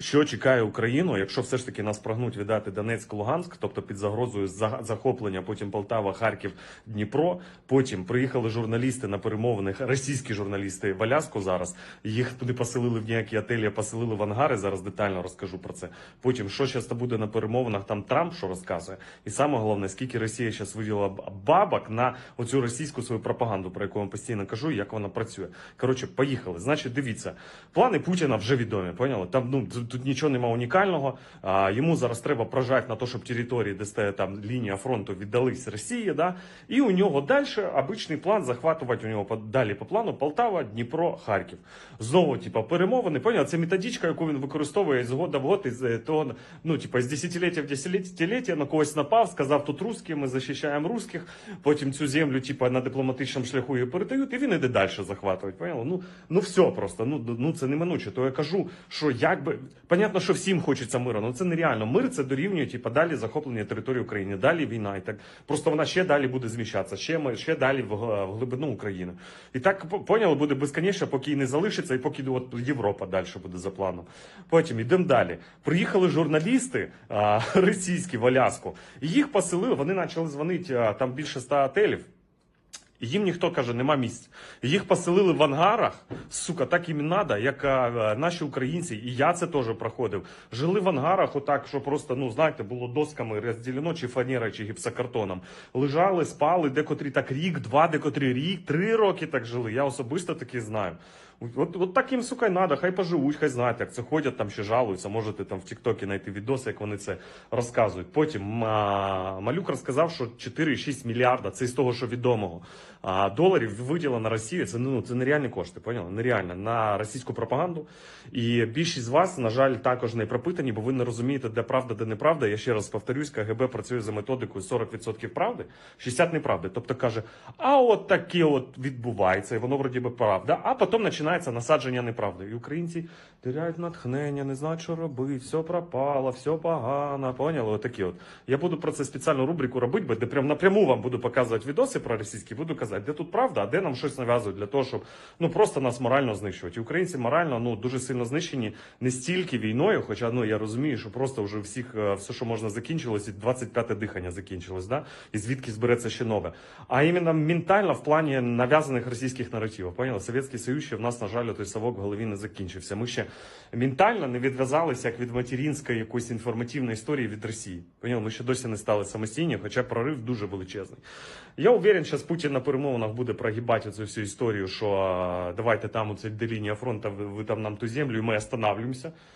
Що чекає Україну, якщо все ж таки нас прагнуть віддати Донецьк, Луганськ, тобто під загрозою захоплення, потім Полтава, Харків, Дніпро. Потім приїхали журналісти на перемовини, російські журналісти в Аляску зараз. Їх туди поселили в ніякі отелі, а поселили в ангари. Зараз детально розкажу про це. Потім, що зараз буде на перемовинах, там Трамп що розказує. І саме головне, скільки Росія зараз виділа бабок на оцю російську свою пропаганду, про яку я постійно кажу, як вона працює. Коротше, поїхали. Значить, дивіться, плани Путіна вже відомі. Поняли? Там ну тут- нічого немає унікального. А, йому зараз треба прожати на те, щоб території, де стоїть там лінія фронту, віддались Росії. Да? І у нього далі обичний план захватувати у нього далі по плану Полтава, Дніпро, Харків. Знову, типа, перемовини. Поняли? Це методичка, яку він використовує з года в год, із е, того, ну, типа, з десятиліття в десятиліття на когось напав, сказав, тут русські, ми захищаємо русських. Потім цю землю, типа, на дипломатичному шляху її передають, і він іде далі захватувати. Поняли? Ну, ну все просто. Ну, ну це неминуче. То я кажу, що якби понятно, що всім хочеться миру, але це нереально. Мир це дорівнює, типа, далі захоплення території України, далі війна. І так просто вона ще далі буде зміщатися, ще ще далі в, в глибину України. І так по- поняли, буде безконечно, поки не залишиться, і поки от Європа далі буде за планом. Потім йдемо далі. Приїхали журналісти а, російські в Аляску, і їх поселили. Вони почали дзвонити а, там більше ста отелів. Їм ніхто каже, нема місць. Їх поселили в ангарах. Сука, так їм надо, як а, наші українці, і я це теж проходив. Жили в ангарах, отак, що просто, ну знаєте, було досками розділено, чи фанерою, чи гіпсокартоном. Лежали, спали, декотрі так рік, два, декотрі рік, три роки так жили. Я особисто таки знаю. От, от так їм, сука, й надо, хай поживуть, хай знають, як це ходять, там ще жалуються. Можете там в Тіктокі знайти відоси, як вони це розказують. Потім а, Малюк розказав, що 4,6 мільярда, це з того, що відомого. Доларів виділено на. Це ну це нереальні кошти, поняли? Нереально на російську пропаганду. І більшість з вас, на жаль, також не пропитані, бо ви не розумієте, де правда, де неправда. Я ще раз повторюсь, КГБ працює за методикою 40% правди, 60% неправди. Тобто каже, а от таке от відбувається, і воно вроді би правда. А потім починається насадження неправди. І українці теряють натхнення, не знають, що робити, все пропало, все погано. Поняли? Отакі от. Я буду про це спеціальну рубрику робити, де прям напряму вам буду показувати відоси про російські, буду казати, де тут правда, а де нам щось нав'язують для того, щоб ну просто нас морально знищувати. І українці морально ну дуже сильно знищені не стільки війною, хоча ну я розумію, що просто вже всіх е, все, що можна, закінчилось, і 25-те дихання закінчилось, да? і звідки збереться ще нове. А іменно ментально в плані нав'язаних російських наративів. Поняли? Совєтський Союз ще в нас, на жаль, той совок в голові не закінчився. Ми ще ментально не відв'язалися як від материнської якоїсь інформативної історії від Росії. Поняли? Ми ще досі не стали самостійні, хоча прорив дуже величезний. Я уверен, що Путін на перемовинах буде прогибати цю всю історію, що давайте там оце де лінія фронту, ви, там нам ту землю, і ми останавливаемся.